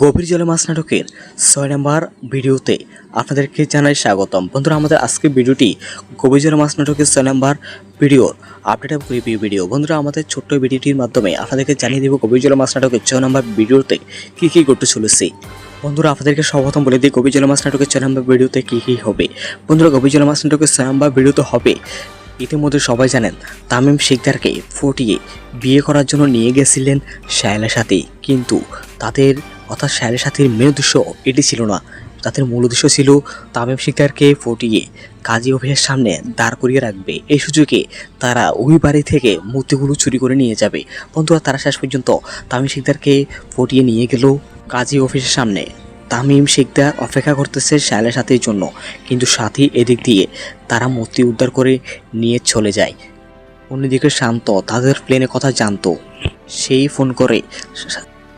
গভীর জলে মাছ নাটকের ছয় নম্বর ভিডিওতে আপনাদেরকে জানাই স্বাগতম। বন্ধুরা, আমাদের আজকের ভিডিওটি গভীর জলে মাছ নাটকের ছয় নম্বর ভিডিওর আপডেট অফ রিভিউ ভিডিও। বন্ধুরা, আমাদের ছোট্ট ভিডিওটির মাধ্যমে আপনাদেরকে জানিয়ে দেব গভীর জলে মাছ নাটকের ছয় নম্বর ভিডিওতে কী কী ঘটতে চলেছে। বন্ধুরা, আপনাদেরকে সর্বপ্রথম বলে দিই, গভীর জলে মাছ নাটকের ছয় নম্বর ভিডিওতে কী কী হবে। বন্ধুরা, গভীর জলে মাছ নাটকের ছয় নম্বর ভিডিওতে হবে ইতিমধ্যে সবাই জানেন, তামিম শিকদারকে ফটিয়ে বিয়ে করার জন্য নিয়ে গেছিলেন শায়লার সাথে। কিন্তু তাদের অর্থাৎ শায়লার সাথীর মেন উদ্দেশ্য এটি ছিল না। তাদের মূল উদ্দেশ্য ছিল তামিম শিকদারকে ফটিয়ে কাজী অফিসের সামনে দাঁড় করিয়ে রাখবে। এই সুযোগে তারা ওই বাড়ি থেকে মূর্তিগুলো চুরি করে নিয়ে যাবে। বন্ধুরা, তারা শেষ পর্যন্ত তামিম শিকদারকে ফটিয়ে নিয়ে গেল কাজী অফিসের সামনে। তামিম শিকদার অপেক্ষা করতেছে শায়লার সাথীর জন্য। কিন্তু সাথী এদিক দিয়ে তারা মূর্তি উদ্ধার করে নিয়ে চলে যায়। অন্যদিকে শান্ত তাদের প্লেনের কথা জানতো। সেই ফোন করে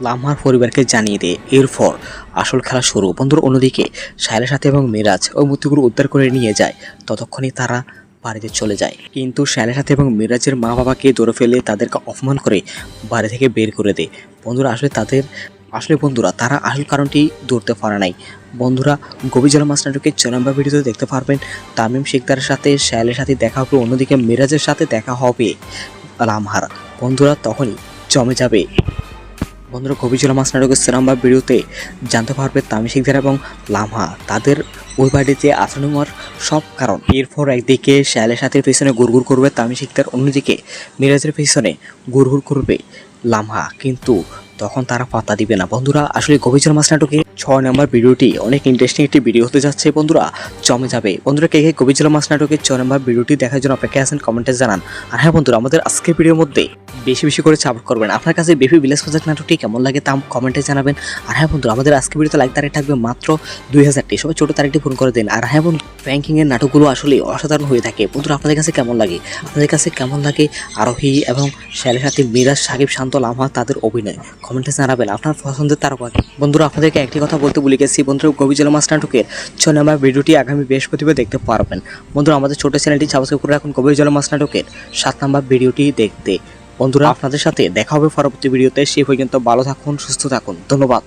লামহার পরিবারকে জানিয়ে দেয়, এরপর আসল খেলা শুরু। বন্ধুর, অন্যদিকে সাহেলের সাথে এবং মিরাজ ওই মূর্তিগুলো উদ্ধার করে নিয়ে যায়। ততক্ষণই তারা বাড়িতে চলে যায়। কিন্তু শাহেলের সাথে এবং মিরাজের মা বাবাকে ধরে ফেলে তাদেরকে অপমান করে বাড়ি থেকে বের করে দেয়। বন্ধুরা, আসলে তাদের আসলে বন্ধুরা, তারা আসল কারণটি ধরতে পারে নাই। বন্ধুরা, গভীর জল মাছ নাটকের ছ ভিডিওতে দেখতে পারবেন, তামিম শিকদারের সাথে শাহেলের সাথে দেখা হবে, অন্যদিকে মিরাজের সাথে দেখা হবে লামহার বন্ধুরা, তখনই জমে যাবে। বন্ধুরা, গভীর জল মাছ নাটকের নম্বর ভিডিওতে জানতে পারবে তামিম শিকদার এবং লামহা তাদের ওই বাড়িতে আসানো হওয়ার সব কারণ। এরপর একদিকে শাহেলের সাথে পেছনে গুড়গুড় করবে তামিম শিকদার অন্যদিকে মিরাজের পেছনে গুড়গুড় করবে লামহা, কিন্তু তখন তারা পাতা দিবে না। বন্ধুরা, আসলে গভীর মাছ নাটকে ছয় নম্বর ভিডিওটি অনেক ইন্টারেস্টিং একটি ভিডিও হতে যাচ্ছে। বন্ধুরা, জমে যাবে। বন্ধুরা, কে কে গভীর মাছ নাটকের ছয় নম্বর ভিডিওটি দেখার জন্য অপেক্ষা আছেন কমেন্টে জানান। আর হ্যাঁ বন্ধুরা, আমাদের আজকের ভিডিওর মধ্যে বেশি বেশি করে সাপোর্ট করবেন। আপনার কাছে বেবি বিলাস প্রজেক্ট নাটকটি কেমন লাগে তা কমেন্টে জানাবেন। আর হ্যাঁ বন্ধুরা, আমাদের আজকের ভিডিওতে লাইক তারিখ থাকবে মাত্র দুই হাজারটি সবাই ছোটো তারিখটি ফোন করে দিন। আর হ্যাঁ বন্ধু র্যাঙ্কিংয়ের নাটকগুলো আসলে অসাধারণ হয়ে থাকে। বন্ধুরা, আপনাদের কাছে কেমন লাগে? আপনাদের কাছে কেমন লাগে? আরোহী এবং শ্যালের সাথে মিরাজ সাকিব শান্ত লামহা তাদের অভিনয় কমেন্টে জানাবেন আপনার পছন্দের তারকাকে বন্ধুরা আপনাদেরকে একটি কথা বলতে ভুলে গেছি বন্ধুরা গভীর মাছ নাটকের ছয় নম্বর ভিডিওটি আগামী বৃহস্পতিবার দেখতে পারবেন বন্ধুরা আমাদের ছোট চ্যানেলটি সাবস্ক্রাইব করে রাখুন গভীর মাছ নাটকের সাত নম্বর ভিডিওটি দেখতে বন্ধুরা আপনাদের সাথে দেখা হবে পরবর্তী ভিডিওতে সেই পর্যন্ত ভালো থাকুন সুস্থ থাকুন ধন্যবাদ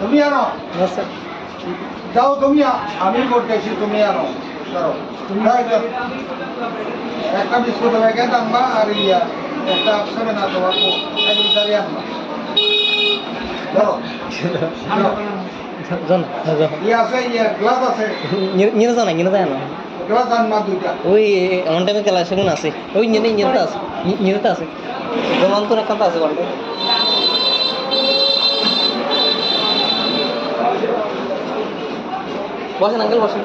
তুমি আনো যাও তুমি আমি করতেছি তুমি আনো। একটা বিস্কুট প্যাকেট আনবা আর ইয়া একটা ধরো যায় না দুইটা ওই, এমন টাইমে খেলা সেগুন আছে। ওই আছে। আছে। জমান তো একটা আছে বলতে বসেন, আঙ্কেল, বসেন।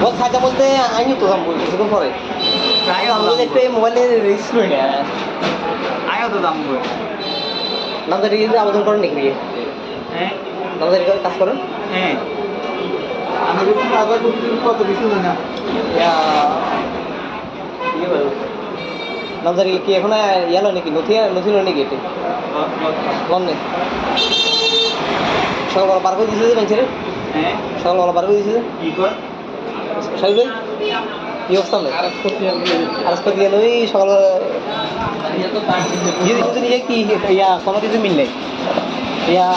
বল খাইতে বলতে আমি তো দাম বলছি কিছুক্ষণ পরে একটু আয়ও তো দাম আবেদন করেন নাকি নাকি হ্যাঁ নামটা কাজ করেন হ্যাঁ আমি কিন্তু কত কিছু না বলো নামদারি কি এখন ইয়ালো নাকি? নথি নথি নয় নাকি এটি? লন নেই। সকালবেলা বার করে দিয়েছে মানুষের সকালবেলা বার করে দিয়েছে কি কর সাহেব ভাই কি অবস্থা কত গেল ওই সকালবেলা দিচ্ছে কি ইয়া কোনো কিছু মিল নেই ইয়া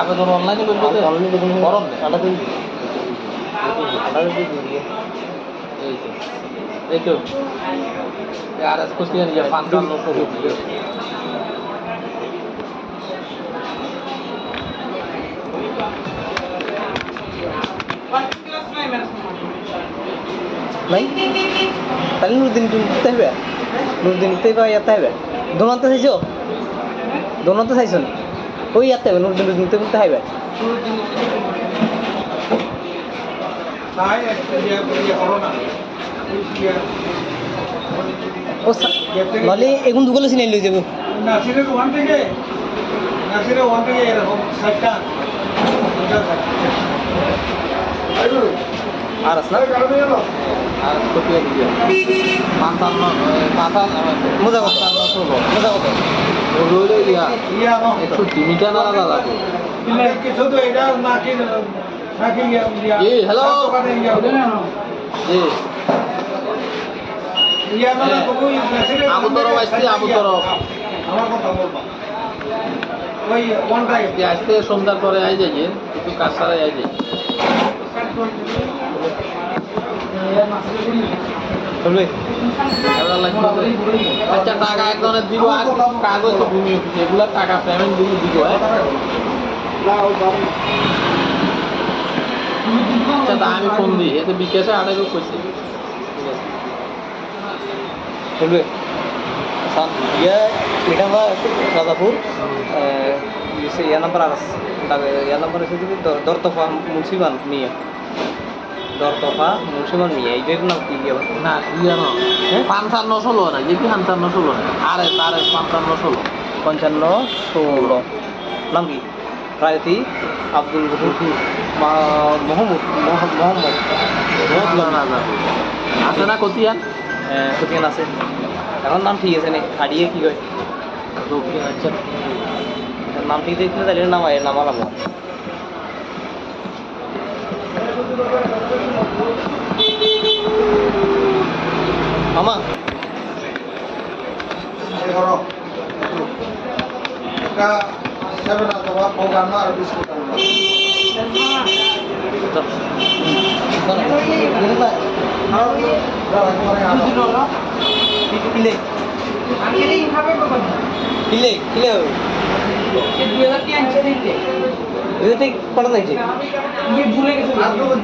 আবেদন অনলাইনে করব অনলাইনে করন আটা দিন আটা দিন এই তো। আর কুছ কিয়া পাঁচ সাল লোক। নাই? তাহলে নুরুদ্দিন ঘুরতে হবে। নুরুদ্দিন ঘুরতে পাই ইয়াতে হবে। দোনাতে চাইছো? দোনাতে চাইছো না? ওই ইয়াতে হবে নুরুদ্দিন ঘুরতে ঘুরতে হবে ও নলে এগুন দুগুলো সিনাই লই যাব। নাসিরের ওয়ান থেকে নাসিরের ওয়ান থেকে এরকম ষাটটা আর আস না আর দিয়ে পাঁচান্ন পাঁচান্ন মজা কত ষোলো। মজা কত রইল ইয়া নো আলাদা লাগে? আবু তরফ আসছে, আবু তরফ। আমার কথা বলবা। ওই ওয়ান টাইম যে আসতে সন্ধ্যার পরে আই যাই কিছু কাজ ছাড়াই আই যাই আচ্ছা টাকা এক ধরনের দিব, আর কাগজ ভূমি অফিস, এগুলো টাকা পেমেন্ট দিব দিব হ্যাঁ? আচ্ছা তা আমি ফোন দিই, এতে বিকাশে আড়াইরও করছি চলবে? ইয়া, এটা রাজাপুর ইসে ইয়া নাম্বার আর ইয়া দরতফা মুন্সিবান মিয়া দরতফা মুন্সিবান মিয়া এইটার নাম কি না ইয়া না। পাঁচান্ন ষোলো না যেটি পাঁচান্ন ষোলো? না আরে তারে পাঁচান্ন ষোলো। পঞ্চান্ন ষোলো। নাম কি রায়তি আব্দুল গফুর মোহাম্মদ মোহাম্মদ মোহাম্মদ। আছে না কতিয়ান? কোথায় আছে। এখন নাম ঠিক আছে নে হারিয়ে কি কয় আচ্ছা নাম ঠিক দেখলে তাহলে নাম আয় নাম আলাম মামা ধরো এটা সেভেন অথবা প্রোগ্রাম আর বিস্কুট কিলে কিলে কিলে দুই নাইছে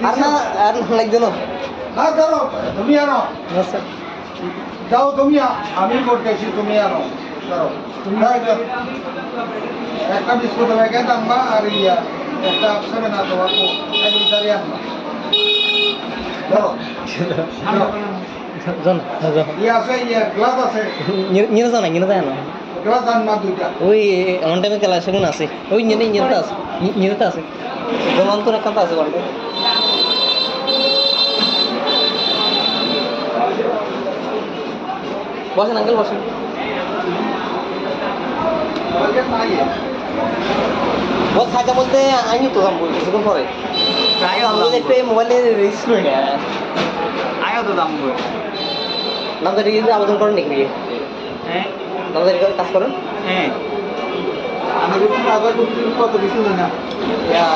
আর না আর লাগবে না। না ধরো তুমি আনো। যাও তুমি আমি করতেছি তুমি আনো। যাও। একটা বিস্কুট প্যাকেট আনবা আর ইয়া একটা সেভেন অথবা এক লিটারই আনবা। ধরো ইয়ে আছে ইয়ে গ্লাস আছে। নিয়ে যাও না নিয়ে যায় না। গ্লাস আনবা দুইটা ওই এমন টাইমে খেলা সেগুন আছে। ওই নিয়ে নিয়ে আছে নিয়ে আছে। জমান তো একটা আছে বলতে বসেন আঙ্কেল বসেন। নাই বল খাইতে বলতে আমি তো দাম বলছি কিছুক্ষণ পরে। একটু মোবাইলে রেজিস্টার করি না আয়ও তো দাম বই নামদারি আবেদন করেন নাকি? হ্যাঁ। নামদারি কাজ করেন? হ্যাঁ। আমি কিন্তু কত কিছু না? ইয়া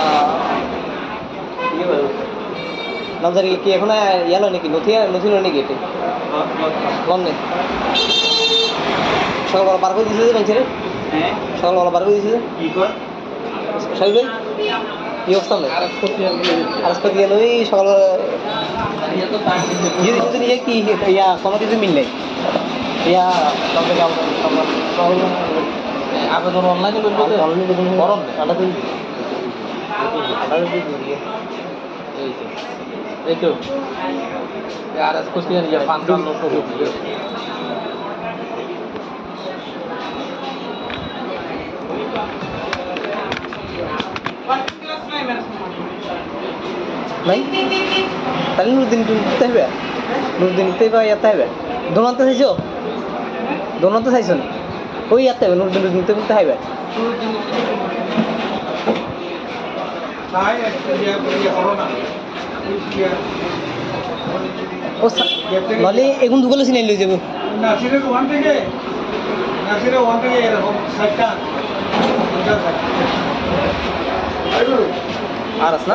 কি এখন ইয়া লয় নাকি? নথি নথি লয় নাকি এতে লন নেই সকালবেলা বার করে দিয়েছে যে মানুষের হ্যাঁ। সকালবেলা বার করে দিয়েছে সাহেব ভাই কি অবস্থা নেই আর কোটিয়া দিয়ে আজকে করে দিয়ে ওই সকালবেলা নিয়ে কি ইয়া কোনো কিছু মিললে? ইয়া নামদারি আবেদন অনলাইনে করব এই তো তো। আর কোটিয়া নিয়ে নাই তাহলে নুরদিন নিতে হবে। নুরদিন নিতে হবে দোনাতে চাইছো নি? ওই ইয়াতে হবে? নুরদিন নিতে নিতে হবে নাই করো না ইয়ে ও নলে দুগুলো সিনাই লই যাব। নাসিরের ওয়ান থেকে আর আস না?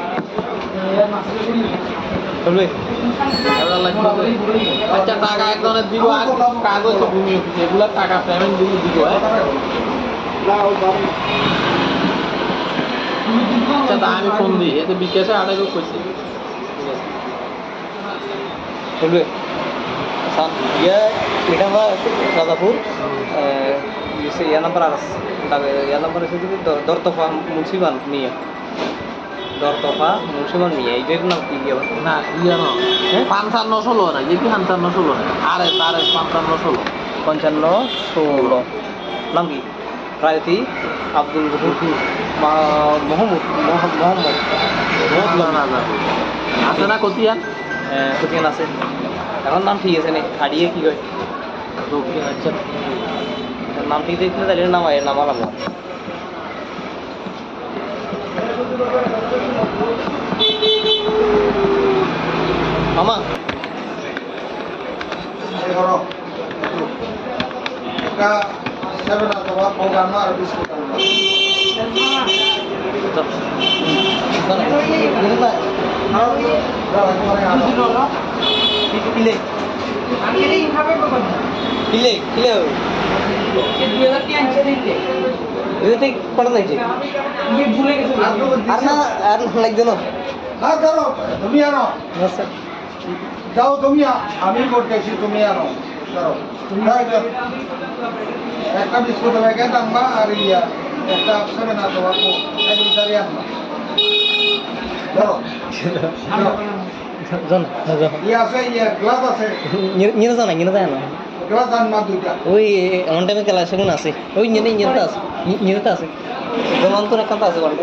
আচ্ছা টাকা একজনের দিব, আর কাগজ আছে ভূমি এগুলো টাকা পেমেন্ট দিব দিব হ্যাঁ? আচ্ছা তা আমি ফোন দিই। এতে বিকাশে আড়াইও করছি চলবে? সান ইয়ে রাজাপুর ইয়ে ইয়া নাম্বার আর ইয়া নাম্বার এসে দরতফা মুন্সিবান নিয়ে। দরতফা মুন্সিবান নিয়ে এইটার নাম কি আবার না ইয়ে না? পাঞ্চান্ন ষোলো না যে কি পাঞ্চান্ন ষোলো না? আরে তারে পাঞ্চান্ন ষোলো। পঞ্চান্ন ষোলো। নাম কি? রায়তি আব্দুল গফুর মোহাম্মদ মোহাম্মদ মোহাম্মদ। আছে না কতিয়ান কোথায় আছে। এখন নাম ঠিক আছে নে? হারিয়ে কি হয়? দক্ষিণ আচ্ছা। নাম ঠিক দেখলে তাহলে নাম নাম আলাদা মামা এই করো এটা সেভেন অথবা প্রোগ্রাম আর বিস্কুট আনবা কিলে কিলে কিলে এটা ঠিক পড়া লাগছে আর না আর লাগছে না আর ধরো তুমি আনো যাও তুমি আমি করতেছি তুমি আনো যাও। একটা বিস্কুট প্যাকেট আনবা আর ইয়া একটা সেভেন অথবা এক লিটারই আনবা ধরো জন ইয়ে আছে ইয়ে গ্লাস আছে। নিয়ে যাও না নিয়ে যায় না ওই অন টাইমে খেলা সেগুন আছে। ওই নিয়ে নিয়ে আছে নিয়ে আছে। যেমন তো একটা আছে ওয়ান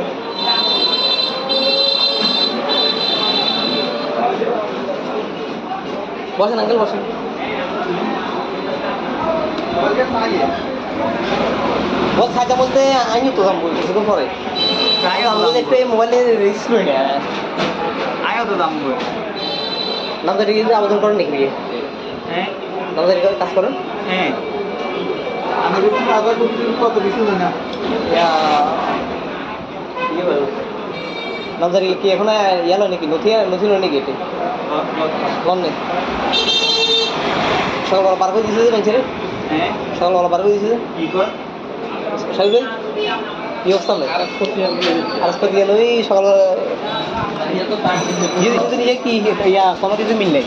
বসেন আঙ্কেল বসেন। বল খাইতে বলতে আমি তো দাম বলছি কিছুক্ষণ পরে। আমাদের একটু মোবাইলে রেজিস্টার হয়ে না। তো দাম বই নামটা রেজিস্টার আবেদন করেন নাকি নাকি? হ্যাঁ। নামটা কাজ করেন? হ্যাঁ। আমি কিন্তু কত কিছু না। ইয়া কি এখন ইয়ালো নাকি? নথি নথি নাকি এটি? লন নেই? সকালবেলা বার করে দিয়েছে যে মানুষের হ্যাঁ। সকালবেলা বার করে দিয়েছে যে? কি অবস্থা নেই আজকে গেল ওই সকালবেলা ইয়ে নিয়ে কি ইয়া কোনো কিছু মিল নেই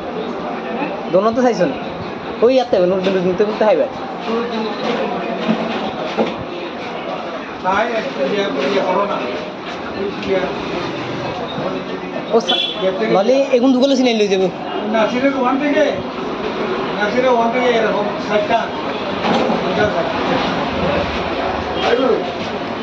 ইয়াতে হবে নুরদিন উঠতে উঠতে হবে তাই একটা ইয়ে ইয়ে করো না ইয়ে ও নলে এগুন দুগুলো সিনাই লই যাব নাসিরের ওয়ান থেকে নাসিরের ওয়ান থেকে এরকম ষাটটা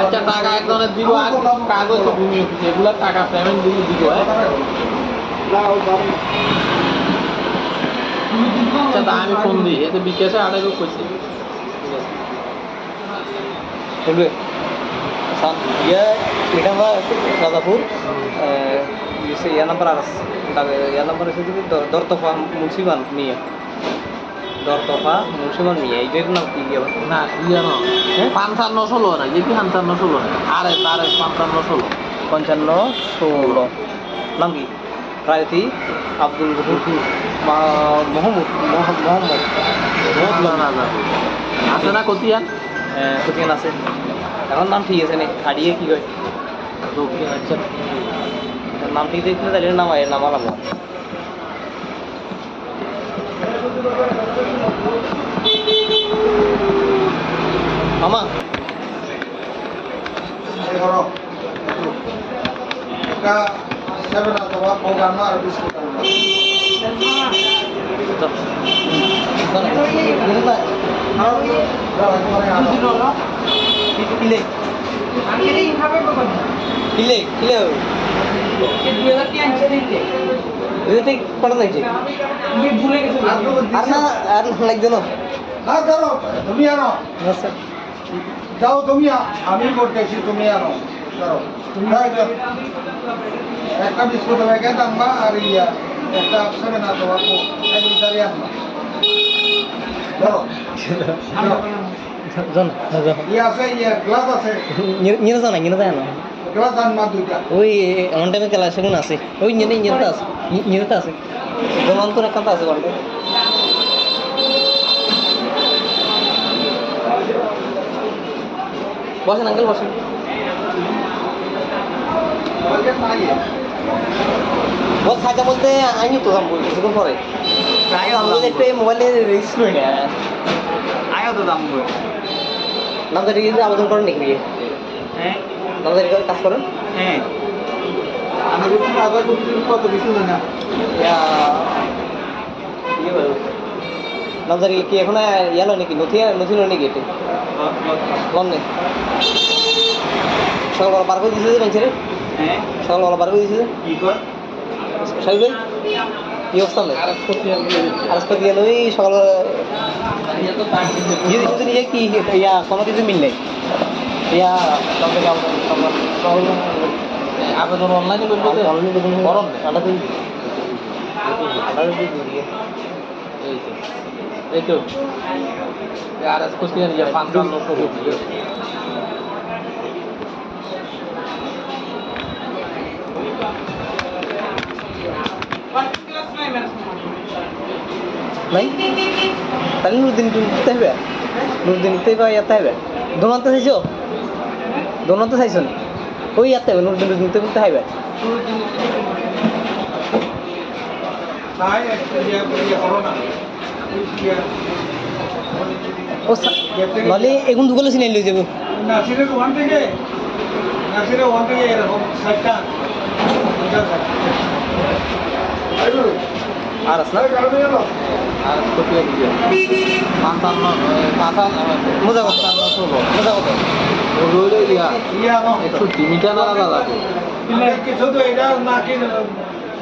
আচ্ছা টাকা একজনের দিব আর কাগজ ভূমি অফিসে এগুলো টাকা পেমেন্ট দিব দিব হ্যাঁ? আচ্ছা তা আমি ফোন দিই এতে বিকাশে এটা আমরা রাজাপুর ইয়ে নাম্বার আর ইয়া নাম্বার এসে যদি দরতফা মুন্সিবান নিয়ে। দরতফা মুন্সিবান নিয়ে এইটার নাম কি আবার না ইয়ে না। হ্যাঁ? পাঞ্চান্ন ষোলো না যে কি পাঞ্চান্ন ষোলো? না আরে তারে পাঞ্চান্ন ষোলো। পঞ্চান্ন ষোলো। নাম কি? রায়তি আব্দুল গফুর? মোহাম্মদ মোহাম্মদ আছে না কতিয়ান কোথায় আছে। এখন নাম ঠিক আছে নি? হারিয়ে কি আচ্ছা নাম ঠিক দেখলে তাহলে নাম আয় নাম আলাম মামা এই ধরো একটা সেভেন অথবা কোক আনো আর বিস্কুট আনো দাও, একেবারে ঠিক কটা লাগছে আর না আর লাগছে না। না তুমি আনো। যাও তুমি আমি করতেছি তুমি আনো। একটা বিস্কুট প্যাকেট আনবা আর ইয়া। একটা সেভেন অথবা কোক এক লিটারই আনবা ধরো ইয়ে আছে ইয়ে গ্লাস আছে। নিয়ে না নিয়ে ওই এমন টাইমে খেলা সেগুলো আছে? ওই নিয়ে নিয়ে আছে। নিয়ে আছে। বসেন আঙ্কেল বসেন। বলছে ইয়ে। বল থাকা বলতে আমি তো দাম বলি কিছুক্ষণ পরে? একটু মোবাইলে রিস্ক নই না আয়ও তো দাম বই আবেদন করেন নাকি নাকি? হ্যাঁ। করে কাজ করেন? হ্যাঁ। আমি আবার কত কিছু না? ইয়া ইয়ে নামদারি কি এখন ইয়ালো নাকি? নথি নথি নয় নাকি এটা? লন নেই সকালবেলা বার করে দিয়েছে মানুষের হ্যাঁ। সকালবেলা বার করে দিয়েছে কি কর কি অবস্থা নেই হবে ওই সকালবেলা ইয়ে নিজে কি ইয়া কোনো কিছু মিল নেই। ইয়া আবেদন অনলাইনে করব এই তো এই তো। আর নিয়ে নাই? তাহলে নুরদিন নিতে হবে। নুরদিন নিতে হবে ইয়াতে হবে। দোনাতে চাইছো? দোনাতে চাইছো নি? ওই ইয়াতে হবে? নুরদিন নিতে নিতে হবে তাই একটা ইয়ে ইয়ে করো না ইয়ে ও নলে এগুন দুগুলো চিনে লই যাব ওয়ান থেকে ওয়ান থেকে মজা ষোলো। মজা ইয়া। ইয়ে আনো একষট্টি মিটার না দাদা কিছু তো এটা নাকি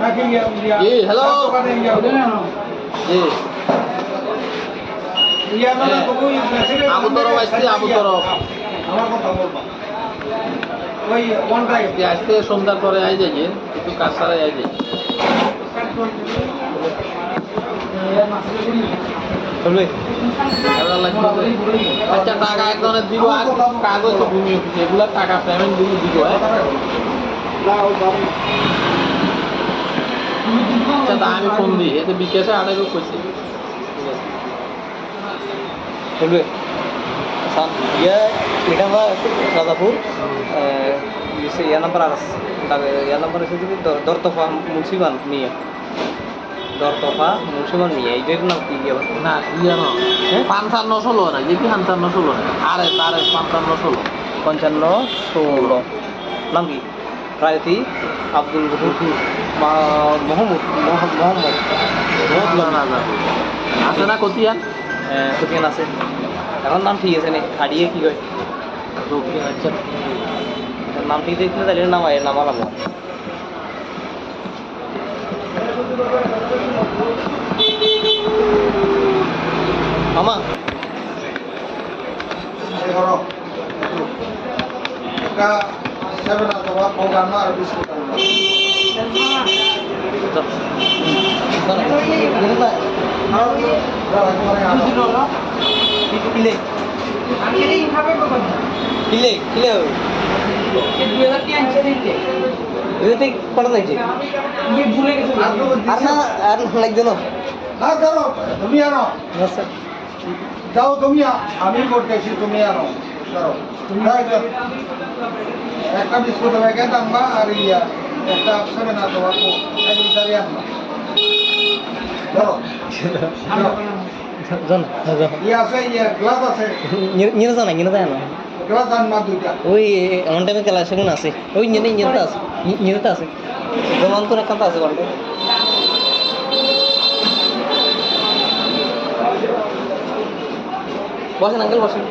নাকি ইয়ে এই, hello. দোকানে ইয়ে। জি ইয়ে আনো না তবু নাসিরের আবু তরফ আসছে আবু তরফ। আমার কথা বলবা। ওই ওয়ান টাইম আজকে আসতে সন্ধ্যার পরে আই যাই কিন্তু কাজ ছাড়াই আই যাই আচ্ছা টাকা এক ধরনের দিব, আর কাগজ তো ভূমি অফিসে এগুলো টাকা পেমেন্ট দিলে দিব হ্যাঁ? আচ্ছা তা আমি ফোন দিই এতে বিকাশে আড়াইগো করছি ইয়া এটা আমরা রাজাপুর ইয়া নাম্বার আর ইয়া নাম্বার যদি দরতফা মুন্সিবান নিয়ে। দরতফা মুন্সিবান নিয়ে এইটার নাম কি না ইয়ে না হ্যাঁ? পাঁচান্ন ষোলো না যে কি পাঁচান্ন ষোলো না? আরে তারে পাঁচান্ন ষোলো। পঞ্চান্ন ষোলো। নাম কি? প্রায়তি আব্দুল গফুর মোহাম্মদ মোহাম্মদ মোহাম্মদ। না আছে না কতিয়ান কোথায় আছে। এখন নাম ঠিক আছে নি? হারিয়ে কি দক্ষিণ আচ্ছা। নাম ঠিক দেখলে তাহলে নাম আয় নাম আলাম মামা এই ধরো একটা সেভেন অথবা কোক আনো আর বিস্কুট আনো দাও, একেবারে আনো। কিলে কিলে কিলে এটা ঠিক কটা লাগছে আর তো আর না আর না না ধরো তুমি আনো যাও তুমি আমি করতেছি তুমি আনো তো। একটা বিস্কুট প্যাকেট আনবা আর ইয়া একটা সেভেন আপ তোমার এক লিটারই আনবা ধরো ইয়ে আছে. ইয়ে গ্লাস আছে নিয়ে যাও না নিয়ে যায় না ওই এমন টাইমে খেলা সেগুন আছে। ওই নিয়ে নিয়ে আছে নিয়ে আছে। জমান তো একটা আছে বলতে বসেন আঙ্কেল বসেন।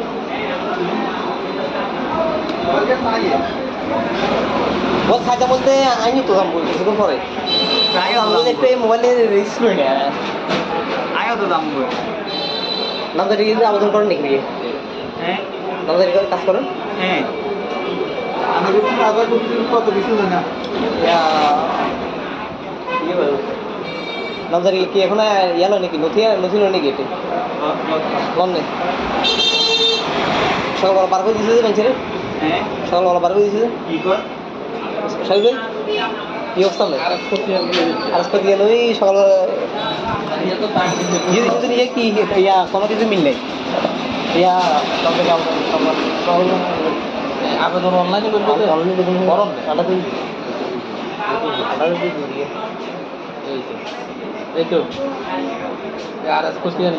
বল খাইতে বলতে আমি তো দাম বলছি কিছুক্ষণ পরে। আমাদের একটু মোবাইলে রেজিস্টার করি না। আয়ো তো দাম বই নামদারি আবেদন করেন নাকি? হ্যাঁ। নামদারি করে কাজ করেন হ্যাঁ আমি বেশি কত কিছু না ইয়া ইয়ে বল নামদারি কি এখন ইয়ালো নাকি নথি নথি নাকি এটি লম নেই সকালবেলা বার করে দিয়েছে যে মানুষের হ্যাঁ সকালবেলা বার করে দিয়েছে যে কি কর সাহেব কি অবস্থা নেই আজকে দিয়ে ওই সকালবেলা ইয়ে ইয়ে কি ইয়া কোনো কিছু মিল নেই ইয়া আবেদন অনলাইনে করব তো? করন? এই তো আর এস ইয়ে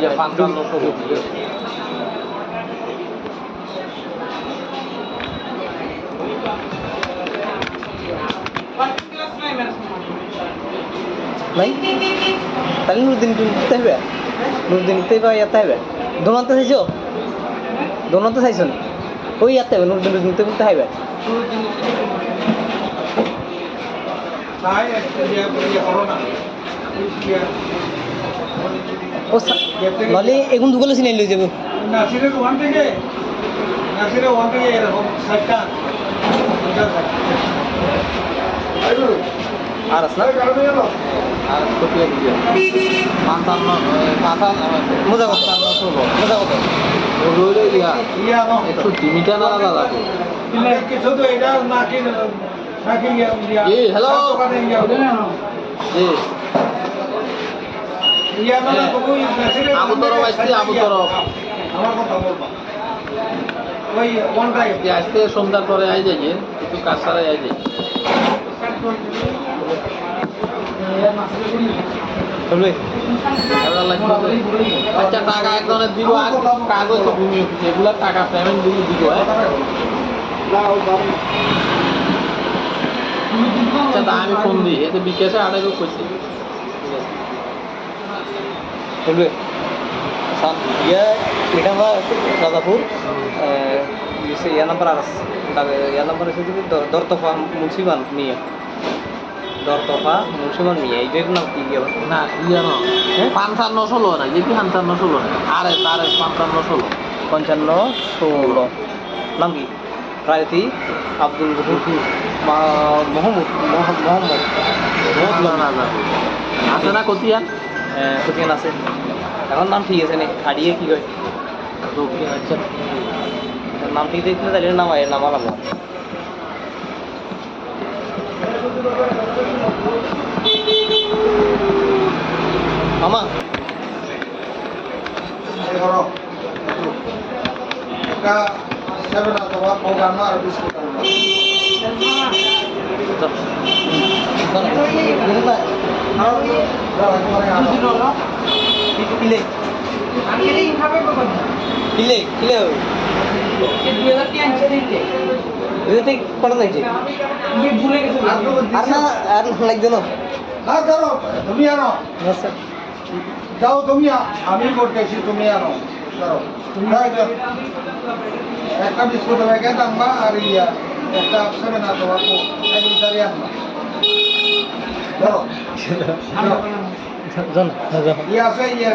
নাই তাহলে নুরদিন নিতে হবে নুরদিন নিতে হবে ইয়াতে হবে দোনাতে চাইছো দোনাতে চাইছো না? ওই হবে নুরদিন নিতে নিতে হবে তাই করো না ইয়ে ও নলে এগুন দুগুলো চিনাই লই যাব। নাসিরের ওয়ান থেকে নাসিরের ওয়ান থেকে এরকম ষাটটা না? পাঁচান্ন পাঁচান্ন মজা কত পাঁচান্ন কত রইল ইয়া। ইয়া নো। দাদা কিছু তো এটা নাকি নাকি ইয়া এই, hello? দোকানে ইয়া জি ইয়া না তুমি আবু তরফ আসছে, আবু তরফ। আমার কথা বলবা। ওই ওয়ান টাইম যে আজকে সন্ধ্যার পরে আই যাই কিছু কাজ ছাড়াই আই যাই তো। আচ্ছা টাকা একজনের দিব আর আছে ভূমি এগুলা টাকা পেমেন্ট দিয়ে দিব আচ্ছা তা আমি ফোন দিই। এতে বিকাশে আড়াইও কইছে সান- ইয়া, এটা আমরা রাজাপুর ইয়ে ইয়া নাম্বার আর ইয়া মিয়া দরতফা মুন্সিবান মিয়া এইটার নাম কি আবার? না ইয়ে না? পাঁচান্ন ষোলো না যেটি পাঁচান্ন ষোলো। না আরে তারে পাঁচান্ন ষোলো। পঞ্চান্ন ষোলো। নাম কি রায়তি আব্দুল গফুর মোহাম্মদ মোহাম্মদ মোহাম্মদ। আছে না কতিয়ান? কোথায় আছে। এখন নাম ঠিক আছে নে হারিয়ে কি হয়? নাম ঠিক দেখলে তাহলে নাম নাম আলাম মামা করো একটা সেভেন আপ তোমার প্রোগ্রাম আর বিস্কুট আনবা দাও, একবারে আনো। কিলে কিলে কিলে এটা ঠিক করা যাইছে আর তো আর না আর লাগবে না না ধরো তুমি আনো যাও তুমি আমি করতেছি তুমি আনো ধরো। একটা বিস্কুট প্যাকেট আনবা আর ইয়া একটা সেভেন আপ তোমার এক লিটারই আনবা ধরো ইয়ে ইয়ে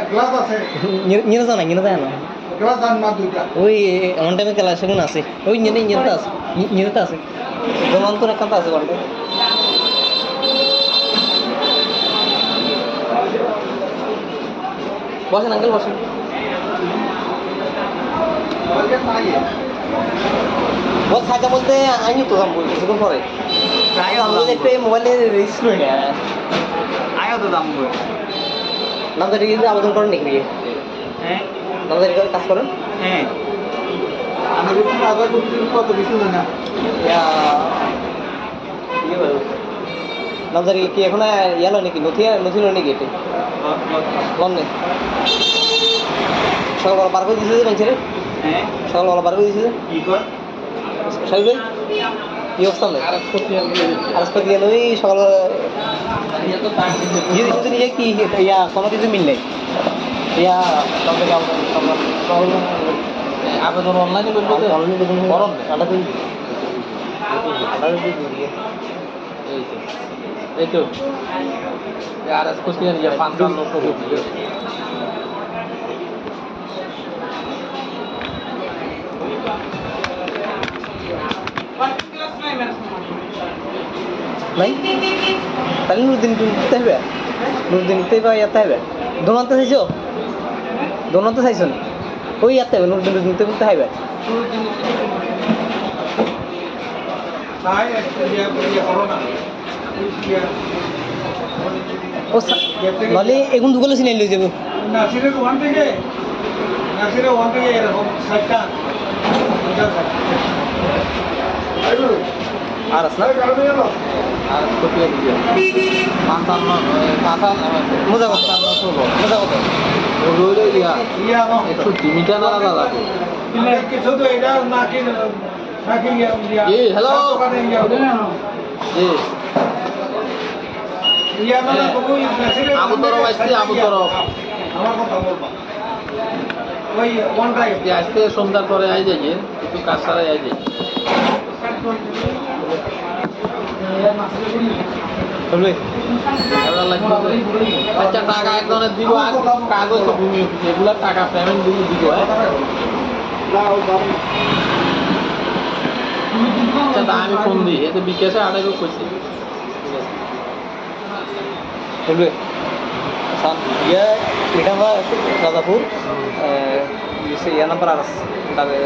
ওই এমন টাইমে খেলা সেগুন আছে ওই নিয়ে নিয়ে আছে নিয়ে আছে জমান তো একটা আছে বলতে বসেন আঙ্কেল বসেন। বলছে বল খাইতে বলতে আমি তো দাম বলছি কিছুক্ষণ পরে আমাদের একটু মোবাইলে রেজিস্টার করি না আয়ো তো দাম বই নামদারি আবেদন করেন নাকি? হ্যাঁ। নামদারি করে কাজ করেন? হ্যাঁ। আমি কিন্তু আগে করছি কত কিছু না? ইয়া ইয়ে বলো। নামজারি কি এখন ইয়ালো নাকি? নথি নথি নাকি এটি? লন নেই সকালবেলা বার করে দিয়েছে মানুষের হ্যাঁ সকালবেলা বার করে দিয়েছে সাহেব ভাই? কি অবস্থা নেই আর করতে হবে ওই সকালবেলা কিন্তু কি ইয়া কোনো কিছু মিল নেই। ইয়া আবেদন অনলাইনে করবে তো? করন তুই এই তো। এই তো। আর ইয়ে নাই তাহলে নুরুদ্দিন করতে হবে? নুরুদ্দিন করতে হবে ইয়াতে হবে। দোনাতে চাইছো? দোনাতে চাইছো না? ওই ইয়াতে হবে নুরুদ্দিন নুরুদ্দিন করতে হবে ইয়ে ইয়ে ইয়ে ও নলে এগুন দুগুলো সিনাই লই যাব আর আস না আর পাঁচান্ন মজা কত মজা কত রইল ইয়া একষট্টি মিটার আবু তরফ আসছে, আবু তরফ। আমার কথা বলবা আজকে সন্ধ্যার পরে আই যাই কিছু কাজ ছাড়াই আই যাই আচ্ছা টাকা একজনের দিব, আর কাগজ ভূমি অফিস টাকা পেমেন্ট দিব দিব হ্যাঁ? আচ্ছা আমি ফোন দিই, এতে বিকাশে আড়াইরো করছি সান ইয়া, এটা আমরা রাজাপুর সে ইয়া নাম্বার আর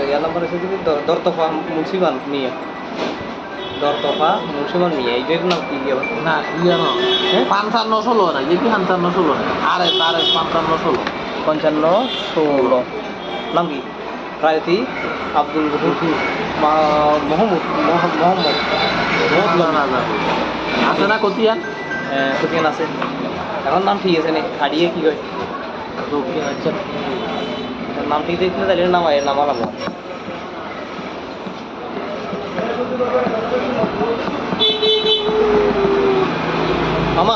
ইয়া নাম্বার এসে যদি দরতফা মুন্সিবান মিয়া দরতফা মুন্সিবান মিয়া এই নাম কি না ইয়ে না। পাঁচান্ন ষোলো না যেটি পাঁচান্ন ষোলো? না আরে তারে পাঁচান্ন ষোলো। পঞ্চান্ন ষোলো। নাম কি রায়তি আব্দুল গফুর মোহাম্মদ মোহাম্মদ মোহাম্মদ। আছে না কতিয়ান? সুফিয়ান আছে। এখন নাম ঠিক আছে নে? হারিয়ে কি হয়? আচ্ছা নাম ঠিক দেখলে তাহলে নাম আয় নাম আলাম అమ్మా.